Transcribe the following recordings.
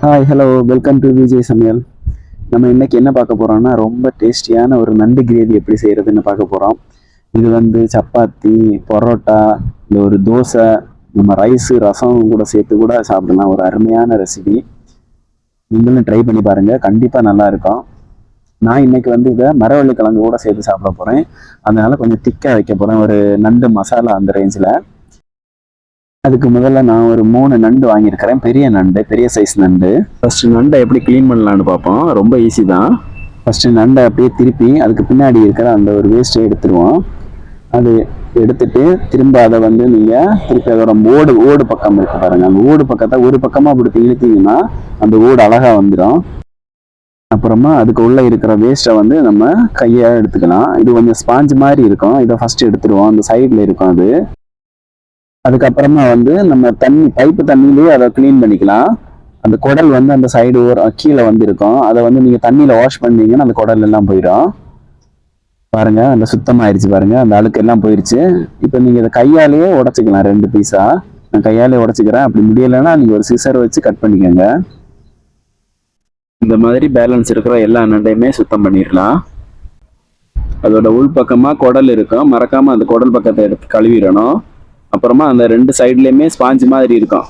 Hi hello welcome to Vijay சமையல் நம்ம இன்றைக்கி என்ன பார்க்க போகிறோம்னா ரொம்ப டேஸ்டியான ஒரு நண்டு கிரேவி எப்படி செய்கிறதுன்னு பார்க்க போகிறோம் இது வந்து சப்பாத்தி பரோட்டா இல்லை ஒரு தோசை நம்ம ரைஸு ரசம் கூட சேர்த்து கூட சாப்பிடலாம். ஒரு அருமையான ரெசிபி நீங்களும் ட்ரை பண்ணி பாருங்கள் கண்டிப்பாக நல்லாயிருக்கும் நான் இன்னைக்கு வந்து இதை மரவள்ளி கிழங்கு கூட சேர்த்து சாப்பிட போகிறேன் அதனால் கொஞ்சம் திக்காக வைக்க போகிறேன் ஒரு நண்டு மசாலா அந்த ரேஞ்சில் அதுக்கு முதல்ல நான் ஒரு மூணு நண்டு வாங்கியிருக்கிறேன். பெரிய நண்டு பெரிய சைஸ் நண்டு. ஃபர்ஸ்ட் நண்டை எப்படி க்ளீன் பண்ணலான்னு பார்ப்போம். ரொம்ப ஈஸி தான். ஃபர்ஸ்ட் நண்டை அப்படியே திருப்பி அதுக்கு பின்னாடி இருக்கிற அந்த ஒரு வேஸ்ட்டை எடுத்துருவோம். அது எடுத்துட்டு திரும்ப அதை வந்து நீங்கள் திருப்பி அதோட ஓடு ஓடு பக்கம் இருக்கு பாருங்க. அந்த ஓடு பக்கத்தை ஒரு பக்கமாக பிடிச்சி இழுத்தீங்கன்னா அந்த ஓடு அழகாக வந்துடும் அப்புறமா அதுக்கு உள்ள இருக்கிற வேஸ்ட்டை வந்து நம்ம கையை எடுத்துக்கலாம். இது கொஞ்சம் ஸ்பாஞ்ச் மாதிரி இருக்கும். இதை ஃபர்ஸ்ட் எடுத்துருவோம். அந்த சைடில் இருக்கும் அது. அதுக்கப்புறமா வந்து நம்ம தண்ணி பைப்பு தண்ணியிலேயே அதை க்ளீன் பண்ணிக்கலாம். அந்த குடல் வந்து அந்த சைடு ஒரு கீழே வந்து இருக்கும் அதை வந்து நீங்கள் தண்ணியில் வாஷ் பண்ணீங்கன்னா அந்த குடல் எல்லாம் போயிடும். பாருங்கள் அந்த சுத்தமாயிருச்சு பாருங்கள் அந்த அழுக்கு எல்லாம் போயிடுச்சு இப்போ நீங்கள் இதை கையாலேயே உடச்சிக்கலாம் ரெண்டு பீஸாக நான் கையாலே உடச்சிக்கிறேன். அப்படி முடியலைன்னா நீங்கள் ஒரு சிசர் வச்சு கட் பண்ணிக்கோங்க. இந்த மாதிரி பேலன்ஸ் இருக்கிற எல்லா நண்டையுமே சுத்தம் பண்ணிடலாம். அதோட உள் பக்கமாக குடல் இருக்கும். மறக்காமல் அந்த குடல் பக்கத்தை எடுத்து கழுவிடணும். அப்புறமா அந்த ரெண்டு சைட்லேயுமே ஸ்பாஞ்சு மாதிரி இருக்கும்.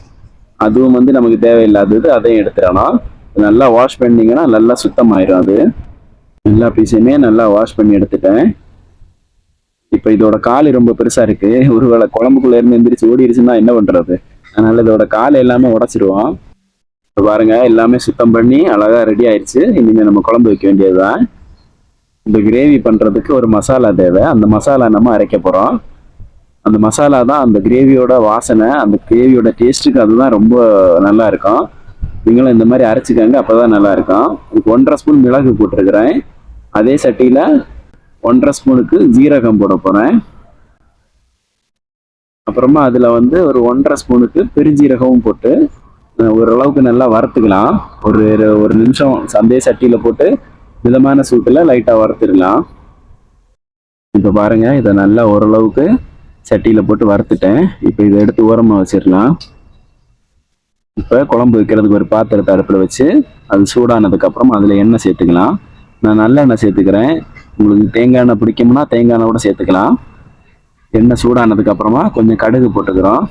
அதுவும் வந்து நமக்கு தேவையில்லாதது அதையும் எடுத்துடணும் நல்லா வாஷ் பண்ணிங்கன்னா நல்லா சுத்தமாயிரும் அது. எல்லா பீஸையுமே நல்லா வாஷ் பண்ணி எடுத்துட்டேன். இப்போ இதோட கால் ரொம்ப பெருசா இருக்கு. ஒருவேளை குழம்புக்குள்ள இருந்து எந்திரிச்சு ஓடிடுச்சுன்னா என்ன பண்றது? அதனால இதோட கால் எல்லாமே உடச்சிருவோம். இப்போ பாருங்க எல்லாமே சுத்தம் பண்ணி அழகா ரெடி ஆயிடுச்சு. இனிமேல் நம்ம குழம்பு வைக்க வேண்டியதுதான். இந்த கிரேவி பண்றதுக்கு ஒரு மசாலா தேவை. அந்த மசாலா நம்ம அரைக்க போறோம். அந்த மசாலா தான் அந்த கிரேவியோட வாசனை அந்த கிரேவியோட டேஸ்ட்டுக்கு அதுதான் ரொம்ப நல்லா இருக்கும். நீங்களும் இந்த மாதிரி அரைச்சிக்கோங்க அப்பதான் நல்லா இருக்கும். இதுக்கு ஒன்றரை ஸ்பூன் மிளகு போட்டிருக்கிறேன். அதே சட்டியில் ஒன்றரை ஸ்பூனுக்கு ஜீரகம் போட போகிறேன் அப்புறமா அதில் வந்து ஒரு ஒன்றரை ஸ்பூனுக்கு பெருஞ்சீரகமும் போட்டு ஓரளவுக்கு நல்லா வறுத்துக்கலாம். ஒரு ஒரு நிமிஷம் சந்தே சட்டியில் போட்டு மிதமான சூட்டில் லைட்டாக வறுத்துடலாம். இப்போ பாருங்கள் இதை நல்லா ஓரளவுக்கு சட்டியில் போட்டு வறுத்துட்டேன். இப்போ இதை எடுத்து ஓரமாக வச்சிடலாம். இப்போ குழம்பு வைக்கிறதுக்கு ஒரு பாத்திரத்தை அடுப்பில் வச்சு அது சூடானதுக்கப்புறம் அதில் எண்ணெய் சேர்த்துக்கலாம். நான் நல்லெண்ணெய் சேர்த்துக்கிறேன். உங்களுக்கு தேங்காய் எண்ணெய் பிடிக்கும்னா தேங்காய் எண்ணெய் கூட சேர்த்துக்கலாம். எண்ணெய் சூடானதுக்கப்புறமா கொஞ்சம் கடுகு போட்டுக்கிறோம்.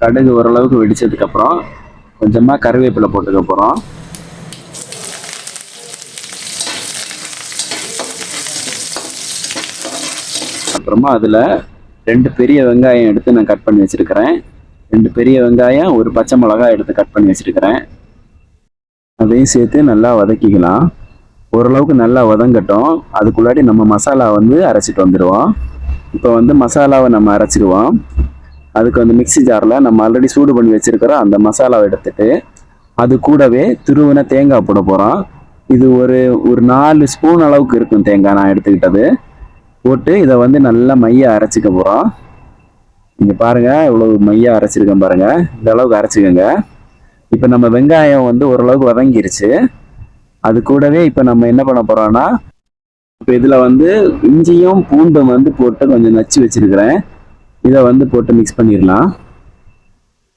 கடுகு ஓரளவுக்கு வெடித்ததுக்கப்புறம் கொஞ்சமாக கருவேப்பிலை போட்டுக்க போகிறோம் அப்புறமா அதில் ரெண்டு பெரிய வெங்காயம் எடுத்து நான் கட் பண்ணி வச்சுருக்கிறேன். ரெண்டு பெரிய வெங்காயம் ஒரு பச்சை மிளகாய் எடுத்து கட் பண்ணி வச்சுருக்கிறேன். அதையும் சேர்த்து நல்லா வதக்கிக்கலாம். ஓரளவுக்கு நல்லா வதங்கட்டும். அதுக்குள்ளாடி நம்ம மசாலா வந்து அரைச்சிட்டு வந்துடுவோம் இப்போ வந்து மசாலாவை நம்ம அரைச்சிடுவோம் அதுக்கு வந்து மிக்ஸி ஜாரில் நம்ம ஆல்ரெடி சூடு பண்ணி வச்சிருக்கிற அந்த மசாலாவை எடுத்துட்டு அது கூடவே துருவின தேங்காய் போட போகிறோம் இது ஒரு ஒரு நாலு ஸ்பூன் அளவுக்கு இருக்கும் தேங்காய் நான் எடுத்துக்கிட்டது. போட்டு இதை வந்து நல்லா மைய அரைச்சிக்க போகிறோம் நீங்கள் பாருங்கள் இவ்வளவு மையா அரைச்சிருக்கேன் பாருங்கள் இந்த அளவுக்கு அரைச்சிக்கோங்க. இப்போ நம்ம வெங்காயம் வந்து ஓரளவுக்கு வதங்கிருச்சு. அது கூடவே இப்போ நம்ம என்ன பண்ண போகிறோன்னா இப்போ இதில் வந்து இஞ்சியும் பூண்டும் வந்து போட்டு கொஞ்சம் நச்சு வச்சுருக்கிறேன். இதை வந்து போட்டு மிக்ஸ் பண்ணிடலாம்.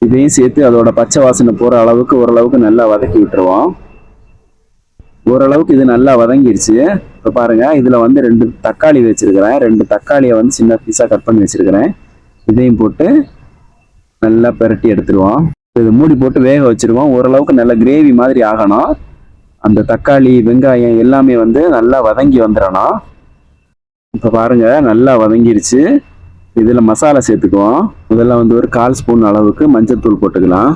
இதையும் சேர்த்து அதோட பச்சை வாசனை போகிற அளவுக்கு ஓரளவுக்கு நல்லா வதக்கி விட்டுருவோம். ஓரளவுக்கு இது நல்லா வதங்கிருச்சு. இப்போ பாருங்க இதில் வந்து ரெண்டு தக்காளி வச்சுருக்கிறேன். ரெண்டு தக்காளியை வந்து சின்ன பீஸாக கட் பண்ணி வச்சிருக்கிறேன். இதையும் போட்டு நல்லா பெரட்டி எடுத்துருவோம். இது மூடி போட்டு வேக வச்சுருவோம். ஓரளவுக்கு நல்ல கிரேவி மாதிரி ஆகணும். அந்த தக்காளி வெங்காயம் எல்லாமே வந்து நல்லா வதங்கி வந்துடணும். இப்போ பாருங்கள் நல்லா வதங்கிருச்சு. இதில் மசாலா சேர்த்துக்குவோம். முதல்ல வந்து ஒரு கால் ஸ்பூன் அளவுக்கு மஞ்சள் தூள் போட்டுக்கலாம்.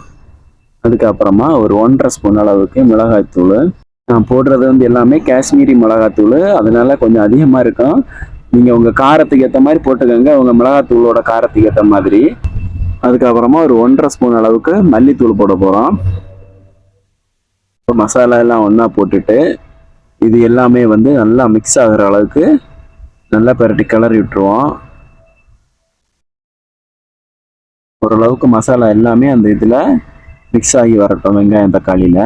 அதுக்கப்புறமா ஒரு ஒன்றரை ஸ்பூன் அளவுக்கு மிளகாய்த்தூள். நான் போடுறது வந்து எல்லாமே காஷ்மீரி மிளகாத்தூள். அதனால கொஞ்சம் அதிகமாக இருக்கும். நீங்கள் உங்கள் காரத்துக்கு ஏற்ற மாதிரி போட்டுக்கோங்க. உங்கள் மிளகாத்தூளோட காரத்துக்கு ஏற்ற மாதிரி. அதுக்கப்புறமா ஒரு ஒன்றரை ஸ்பூன் அளவுக்கு மல்லித்தூள் போட போகிறோம் இப்போ மசாலா எல்லாம் ஒன்றா போட்டுட்டு இது எல்லாமே வந்து நல்லா மிக்ஸ் ஆகுற அளவுக்கு நல்லா பெரட்டி கிளறி விட்டுருவோம். ஓரளவுக்கு மசாலா எல்லாமே அந்த இதில் மிக்ஸ் ஆகி வரட்டும் வெங்காயம் தக்காளியில்.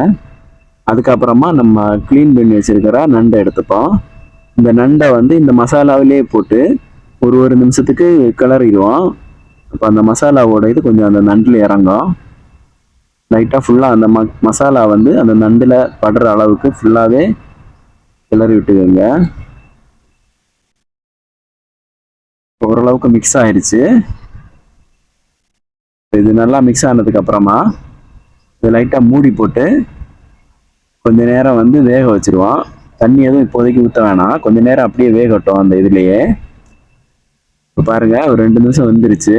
அதுக்கப்புறமா நம்ம க்ளீன் பண்ணி வச்சிருக்கிற நண்டை எடுத்துப்போம். இந்த நண்டை வந்து இந்த மசாலாவிலே போட்டு ஒரு ஒரு நிமிஷத்துக்கு கிளறிடுவோம். அப்போ அந்த மசாலாவோட இது கொஞ்சம் அந்த நண்டில் இறங்கும். லைட்டாக ஃபுல்லாக அந்த ம மசாலா வந்து அந்த நண்டில் படுற அளவுக்கு ஃபுல்லாகவே கிளறி விட்டுக்கோங்க. ஓரளவுக்கு மிக்ஸ் ஆயிடுச்சு இது நல்லா மிக்ஸ் ஆனதுக்கு அப்புறமா இது லைட்டாக மூடி போட்டு கொஞ்ச நேரம் வந்து வேக வச்சிருவோம். தண்ணி எதுவும் இப்போதைக்கு ஊற்ற வேணாம். கொஞ்ச நேரம் அப்படியே வேகட்டும் அந்த இதுலயே. இப்போ பாருங்க ஒரு ரெண்டு நிமிஷம் வந்துருச்சு.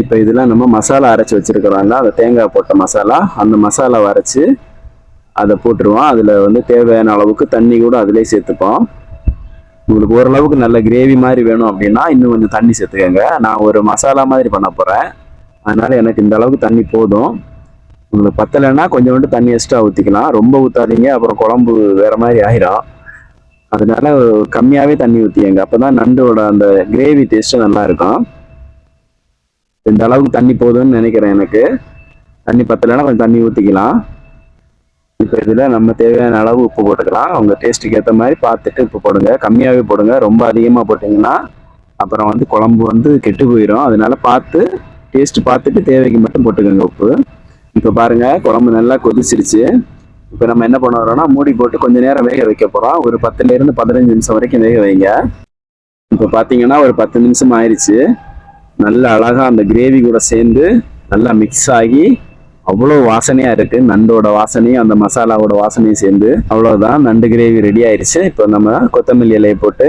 இப்போ இதெல்லாம் நம்ம மசாலா அரைச்சி வச்சிருக்கிறோம்ல அந்த தேங்காய் போட்ட மசாலா. அந்த மசாலாவை அரைச்சி அதை போட்டுருவோம். அதில் வந்து தேவையான அளவுக்கு தண்ணி கூட அதிலே சேர்த்துப்போம். உங்களுக்கு ஓரளவுக்கு நல்ல கிரேவி மாதிரி வேணும் அப்படின்னா இன்னும் கொஞ்சம் தண்ணி சேர்த்துக்கோங்க. நான் ஒரு மசாலா மாதிரி பண்ண போகிறேன் அதனால எனக்கு இந்த அளவுக்கு தண்ணி போதும். உங்களுக்கு பத்தலைன்னா கொஞ்சோண்டு தண்ணி எக்ஸ்ட்ரா ஊற்றிக்கலாம் ரொம்ப ஊற்றாதீங்க அப்புறம் குழம்பு வேற மாதிரி ஆயிரும். அதனால கம்மியாகவே தண்ணி ஊற்றிங்க அப்போ தான் நண்டோட அந்த கிரேவி டேஸ்ட்டு நல்லா இருக்கும். இந்த அளவுக்கு தண்ணி போதும்னு நினைக்கிறேன் எனக்கு. தண்ணி பத்தலைன்னா கொஞ்சம் தண்ணி ஊற்றிக்கலாம் இப்போ இதில் நம்ம தேவையான அளவு உப்பு போட்டுக்கலாம். உங்கள் டேஸ்ட்டுக்கு ஏற்ற மாதிரி பார்த்துட்டு உப்பு போடுங்க. கம்மியாகவே போடுங்க. ரொம்ப அதிகமாக போட்டிங்கன்னா அப்புறம் வந்து குழம்பு வந்து கெட்டு போயிடும் அதனால பார்த்து டேஸ்ட் பார்த்துட்டு தேவைக்கு மட்டும் போட்டுக்கோங்க உப்பு. இப்போ பாருங்கள் குழம்பு நல்லா கொதிச்சிருச்சு. இப்போ நம்ம என்ன பண்ண வரோம்னா மூடி போட்டு கொஞ்ச நேரம் வேக வைக்க போகிறோம் ஒரு பத்துலேருந்து பதினஞ்சு நிமிஷம் வரைக்கும் வேக வைங்க. இப்போ பார்த்தீங்கன்னா ஒரு பத்து நிமிஷம் ஆயிடுச்சு நல்ல அழகாக அந்த கிரேவி கூட சேர்ந்து நல்லா மிக்ஸ் ஆகி அவ்வளோ வாசனையாக இருக்குது நண்டோட வாசனையும் அந்த மசாலாவோட வாசனையும் சேர்ந்து அவ்வளோதான் நண்டு கிரேவி ரெடி ஆயிடுச்சு இப்போ நம்ம கொத்தமல்லி இலையை போட்டு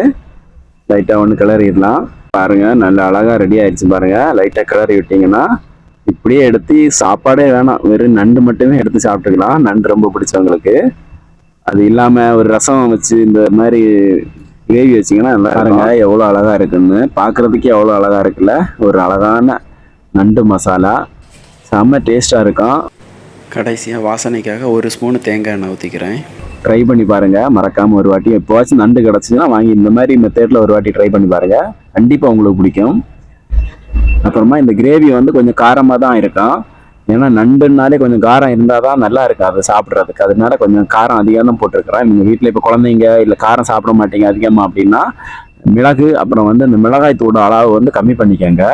லைட்டாக ஒன்று கிளறிடலாம். பாருங்கள் நல்ல அழகாக ரெடி ஆயிடுச்சு பாருங்கள் லைட்டாக கிளறி விட்டிங்கன்னா இப்படியே எடுத்து சாப்பாடே வேணாம். வெறும் நண்டு மட்டுமே எடுத்து சாப்பிட்டுக்கலாம். நண்டு ரொம்ப பிடிச்சவங்களுக்கு. அது இல்லாம ஒரு ரசம் வச்சு இந்த மாதிரி கிரேவி வச்சீங்கன்னா நல்லா பாருங்க. எவ்வளோ அழகா இருக்குன்னு. பார்க்கிறதுக்கே எவ்வளோ அழகா இருக்குல்ல? ஒரு அழகான நண்டு மசாலா. செம்ம டேஸ்டா இருக்கும். கடைசியாக வாசனைக்காக ஒரு ஸ்பூன் தேங்காய் எண்ணெய் ஊற்றிக்கிறேன் ட்ரை பண்ணி பாருங்க. மறக்காம ஒரு வாட்டி எப்போவாச்சும் நண்டு கிடச்சுன்னா வாங்கி இந்த மாதிரி மெத்தேட்ல ஒரு வாட்டி ட்ரை பண்ணி பாருங்க. கண்டிப்பா உங்களுக்கு பிடிக்கும். அப்புறமா இந்த கிரேவி வந்து கொஞ்சம் காரமாக தான் இருக்கும். ஏன்னா நண்டுனாலே கொஞ்சம் காரம் இருந்தால் தான் நல்லா இருக்கும் அதை சாப்பிட்றதுக்கு. அதனால கொஞ்சம் காரம் அதிகம் தான் போட்டிருக்கிறேன் நீங்கள் வீட்டில் இப்போ குழந்தைங்க இல்லை காரம் சாப்பிட மாட்டீங்க அதிகமாக அப்படின்னா மிளகு அப்புறம் வந்து இந்த மிளகாய் தூட அளவு வந்து கம்மி பண்ணிக்கோங்க.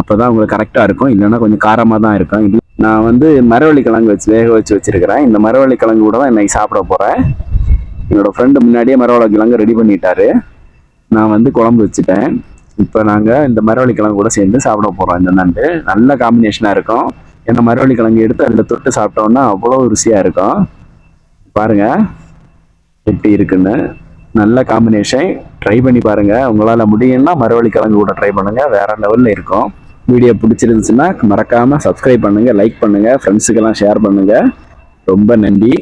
அப்போ தான் உங்களுக்கு கரெக்டாக இருக்கும். இல்லைன்னா கொஞ்சம் காரமாக தான் இருக்கும். இது நான் வந்து மரவள்ளி கிழங்கு வச்சு வேக வச்சு வச்சுருக்கிறேன். இந்த மரவள்ளி கிழங்கு கூட தான் இன்றைக்கி சாப்பிட போகிறேன் என்னோடய ஃப்ரெண்டு முன்னாடியே மரவள்ளி கிழங்கு ரெடி பண்ணிட்டாரு. நான் வந்து குழம்பு வச்சுட்டேன். இப்போ நாங்கள் இந்த மரவள்ளி கிழங்கு கூட சேர்ந்து சாப்பிட போகிறோம் இந்த நண்டு. நல்ல காம்பினேஷனாக இருக்கும். ஏன்னா மரவள்ளி கிழங்கு எடுத்து அதில் தொட்டு சாப்பிட்டோம்னா அவ்வளோ ருசியாக இருக்கும். பாருங்கள் எப்படி இருக்குன்னு. நல்ல காம்பினேஷன் ட்ரை பண்ணி பாருங்கள் உங்களால் முடியும்னா மரவள்ளி கிழங்கு கூட ட்ரை பண்ணுங்கள் வேறு லெவலில் இருக்கும். வீடியோ பிடிச்சிருந்துச்சுன்னா மறக்காமல் சப்ஸ்கிரைப் பண்ணுங்கள் லைக் பண்ணுங்கள் ஃப்ரெண்ட்ஸுக்கெல்லாம் ஷேர் பண்ணுங்கள் ரொம்ப நன்றி.